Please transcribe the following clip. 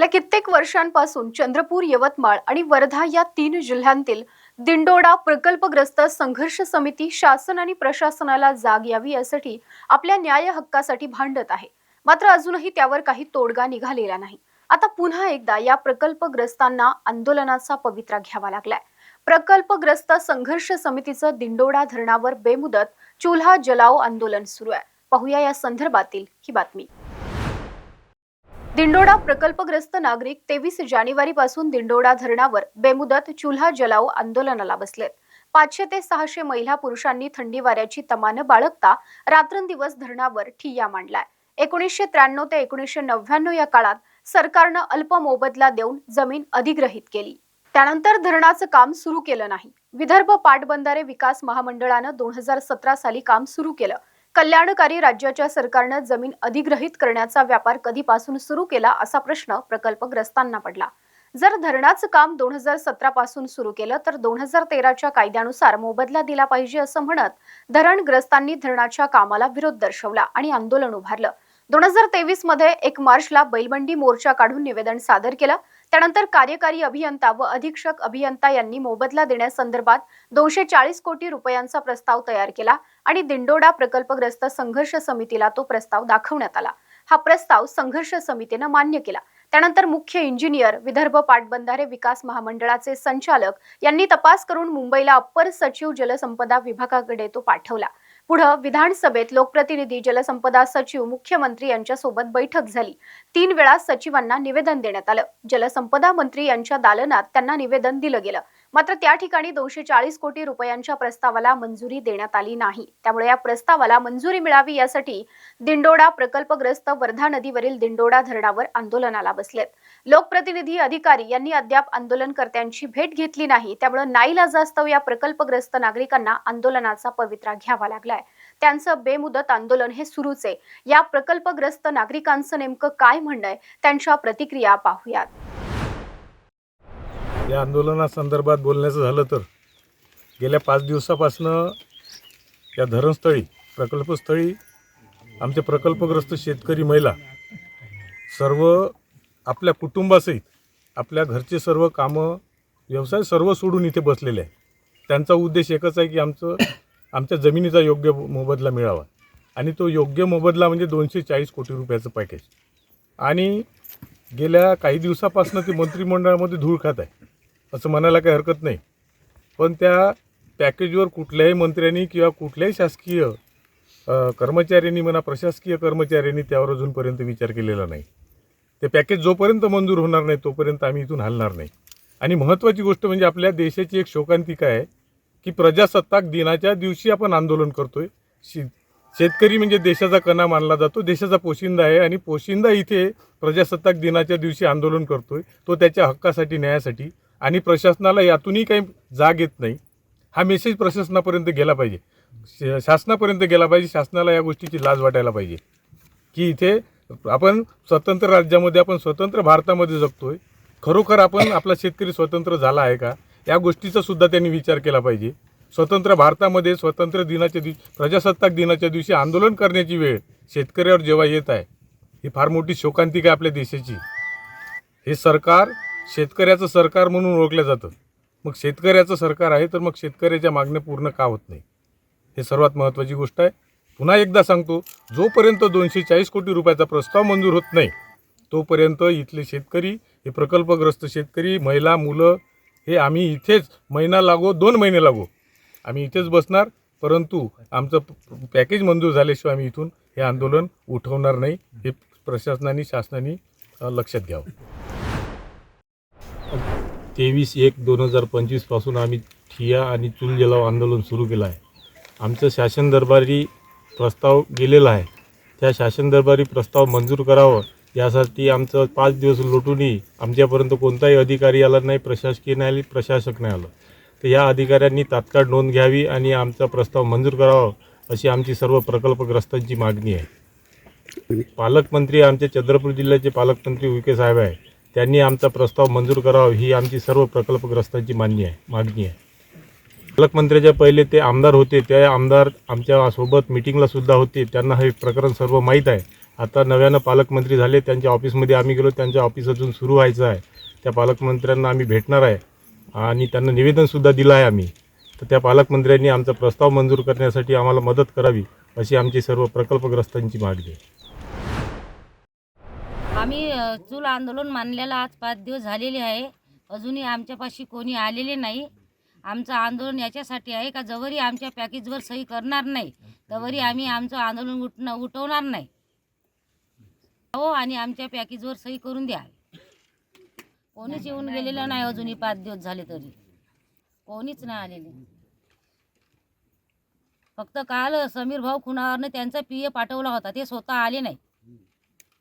गेल्या कित्येक वर्षांपासून चंद्रपूर यवतमाळ आणि वर्धा या तीन जिल्ह्यांतील दिंडोडा प्रकल्पग्रस्त संघर्ष समिती शासन आणि प्रशासनाला जाग यावी यासाठी आपल्या न्याय हक्कासाठी भांडत आहे. मात्र अजूनही त्यावर काही तोडगा निघालेला नाही. आता पुन्हा एकदा या प्रकल्पग्रस्तांना आंदोलनाचा पवित्रा घ्यावा लागलाय. प्रकल्पग्रस्त संघर्ष समितीचं दिंडोडा धरणावर बेमुदत चुल्हा जलाव आंदोलन सुरू आहे. पाहूया या संदर्भातील ही बातमी. दिंडोडा प्रकल्पग्रस्त नागरिक तेवीस जानेवारी पासून दिंडोडा धरणावर बेमुदत चुल्हा जलाव आंदोलनाला बसलेत. पाचशे ते सहाशे महिला पुरुषांनी थंडी वाऱ्याची तमानं बाळगता रात्रंदिवस धरणावर ठिय्या मांडलाय. एकोणीसशे त्र्याण्णव ते एकोणीसशे नव्याण्णव या काळात सरकारनं अल्प मोबदला देऊन जमीन अधिग्रहित केली. त्यानंतर धरणाचं काम सुरू केलं नाही. विदर्भ पाटबंधारे विकास महामंडळानं दोन हजार सतरा साली काम सुरू केलं. कल्याणकारी राज्याच्या सरकारनं जमीन अधिग्रहित करण्याचा व्यापार कधीपासून सुरू केला असा प्रश्न प्रकल्पग्रस्तांना पडला. जर धरणाचं काम दोन हजार सतरा पासून सुरू केलं तर दोन हजार तेराच्या कायद्यानुसार मोबदला दिला पाहिजे असं म्हणत धरणग्रस्तांनी धरणाच्या कामाला विरोध दर्शवला आणि आंदोलन उभारलं. दोन हजार तेवीसमध्ये एक मार्चला बैलबंडी मोर्चा काढून निवेदन सादर केलं. त्यानंतर कार्यकारी अभियंता व अधीक्षक अभियंता यांनी मोबदला देण्यासंदर्भात दोनशे चाळीस कोटी रुपयांचा प्रस्ताव तयार केला आणि दिंडोडा प्रकल्पग्रस्त संघर्ष समितीला तो प्रस्ताव दाखवण्यात आला. हा प्रस्ताव संघर्ष समितीनं मान्य केला. त्यानंतर मुख्य इंजिनियर विदर्भ पाटबंधारे विकास महामंडळाचे संचालक यांनी तपास करून मुंबईला अप्पर सचिव जलसंपदा विभागाकडे तो पाठवला. पुढं विधानसभेत लोकप्रतिनिधी जलसंपदा सचिव मुख्यमंत्री यांच्यासोबत बैठक झाली. तीन वेळा सचिवांना निवेदन देण्यात आलं. जलसंपदा मंत्री यांच्या दालनात त्यांना निवेदन दिलं गेलं. मात्र त्या ठिकाणी दोनशे चाळीस कोटी रुपयांच्या प्रस्तावाला मंजुरी देण्यात आली नाही. त्यामुळे या प्रस्तावाला मंजुरी मिळावी यासाठी दिंडोडा प्रकल्पग्रस्त वर्धा नदीवरील दिंडोडा धरणावर आंदोलनाला बसलेत. लोकप्रतिनिधी अधिकारी यांनी अद्याप आंदोलनकर्त्यांची भेट घेतली नाही. त्यामुळे नाईलाजास्तव या प्रकल्पग्रस्त नागरिकांना आंदोलनाचा पवित्रा घ्यावा लागलाय. त्यांचं बेमुदत आंदोलन हे सुरूच आहे. या प्रकल्पग्रस्त नागरिकांचं नेमकं काय म्हणणं आहे? त्यांच्या प्रतिक्रिया पाहूयात. या आंदोलनासंदर्भात बोलण्याचं झालं तर गेल्या पाच दिवसापासनं या धरणस्थळी प्रकल्पस्थळी आमचे प्रकल्पग्रस्त शेतकरी महिला सर्व आपल्या कुटुंबासहित आपल्या घरचे सर्व कामं व्यवसाय सर्व सोडून इथे बसलेले आहे त्यांचा उद्देश एकच आहे की आमचं आमच्या जमिनीचा योग्य मोबदला मिळावा. आणि तो योग्य मोबदला म्हणजे दोनशे चाळीस कोटी रुपयाचं पॅकेज आणि गेल्या काही दिवसापासून ते मंत्रिमंडळामध्ये धूळ खात आहे. असं म्हणायला काही हरकत नाही. पण त्या पॅकेजवर कुठल्याही मंत्र्यांनी किंवा कुठल्याही शासकीय कर्मचाऱ्यांनी म्हणा प्रशासकीय कर्मचाऱ्यांनी त्यावर अजूनपर्यंत विचार केलेला नाही. ते पॅकेज जोपर्यंत मंजूर होणार नाही तोपर्यंत आम्ही इथून हलणार नाही. आणि महत्त्वाची गोष्ट म्हणजे आपल्या देशाची एक शोकांतिका आहे? की प्रजासत्ताक दिनाच्या दिवशी आपण आंदोलन करतोय. शे शेतकरी म्हणजे देशाचा कणा मानला जातो देशाचा पोशिंदा आहे आणि पोशिंदा इथे प्रजासत्ताक दिनाच्या दिवशी आंदोलन करतोय. तो त्याच्या हक्कासाठी न्यायासाठी आणि प्रशासनाला यातूनही काही जाग येत नाही. हा मेसेज प्रशासनापर्यंत गेला पाहिजे. श- शासनापर्यंत गेला पाहिजे. शासनाला या गोष्टीची लाज वाटायला पाहिजे. की इथे आपण स्वतंत्र राज्यामध्ये आपण स्वतंत्र भारतामध्ये जगतोय. खरोखर आपण आपला शेतकरी स्वतंत्र झाला आहे का? या गोष्टीचा सुद्धा त्यांनी विचार केला पाहिजे. स्वतंत्र भारतामध्ये स्वतंत्र दिनाच्या दिवशी प्रजासत्ताक दिनाच्या दिवशी आंदोलन करण्याची वेळ शेतकऱ्यावर जेव्हा येत आहे ही फार मोठी शोकांतिका आहे आपल्या देशाची. हे सरकार शेतकऱ्याचं सरकार म्हणून ओळखलं जातं. मग शेतकऱ्याचं सरकार आहे तर मग शेतकऱ्याच्या मागण्या पूर्ण का होत नाही? हे सर्वात महत्त्वाची गोष्ट आहे. पुन्हा एकदा सांगतो जोपर्यंत दोनशे चाळीस कोटी रुपयाचा प्रस्ताव मंजूर होत नाही तोपर्यंत इथले शेतकरी हे प्रकल्पग्रस्त शेतकरी महिला मुलं हे आम्ही इथेच महिना लागो दोन महिने लागो. आम्ही इथेच बसणार परंतु आमचं प- पॅकेज मंजूर झाल्याशिवाय आम्ही इथून हे आंदोलन उठवणार नाही हे प्रशासनाने शासनाने लक्षात घ्यावं. तेवीस एक दोन हजार पंचवीसपासून आम्ही ठिया आणि चूल जलाव आंदोलन सुरू केलं आहे. आमचं शासन दरबारी प्रस्ताव गेलेला आहे. त्या शासन दरबारी प्रस्ताव मंजूर करावं यासाठी आमचं पाच दिवस लोटूनही आमच्यापर्यंत कोणताही अधिकारी आला नाही प्रशासकीय नाही आली प्रशासक नाही आलं. तर या अधिकाऱ्यांनी तात्काळ नोंद घ्यावी आणि आमचा प्रस्ताव मंजूर करावा अशी आमची सर्व प्रकल्पग्रस्तांची मागणी आहे. पालकमंत्री आमचे चंद्रपूर जिल्ह्याचे पालकमंत्री विके साहेब आहे. त्यांनी आमचा प्रस्ताव मंजूर करावा ही आमची सर्व प्रकल्पग्रस्तांची मान्य आहे मागणी आहे. पालकमंत्र्याच्या पहिले ते आमदार होते त्या आमदार आमच्यासोबत सुद्धा होते. त्यांना हे प्रकरण सर्व माहीत आहे. आता नव्यानं पालकमंत्री झाले त्यांच्या ऑफिसमध्ये आम्ही गेलो त्यांच्या ऑफिस अजून सुरू व्हायचं आहे. त्या पालकमंत्र्यांना आम्ही भेटणार आहे आणि त्यांना निवेदनसुद्धा दिलं आहे आम्ही. तर त्या पालकमंत्र्यांनी आमचा प्रस्ताव मंजूर करण्यासाठी आम्हाला मदत करावी अशी आमची सर्व प्रकल्पग्रस्तांची मागणी आहे. आम्ही चूल आंदोलन मानलेला आज पाच दिवस झालेले आहे. अजूनही आमच्यापाशी कोणी आलेले नाही. आमचं आंदोलन याच्यासाठी आहे का? जवरी आमच्या पॅकेजवर सही करणार नाही. तवरी आम्ही आमचं आंदोलन उठणं उठवणार नाही. हो आणि आमच्या पॅकेजवर सही करून द्या. कोणीच येऊन गेलेलं नाही अजूनही पाच दिवस झाले तरी. कोणीच नाही आलेले. फक्त काल समीर भाऊ खुणावरनं त्यांचा पी ए पाठवला होता. ते स्वतः आले नाही.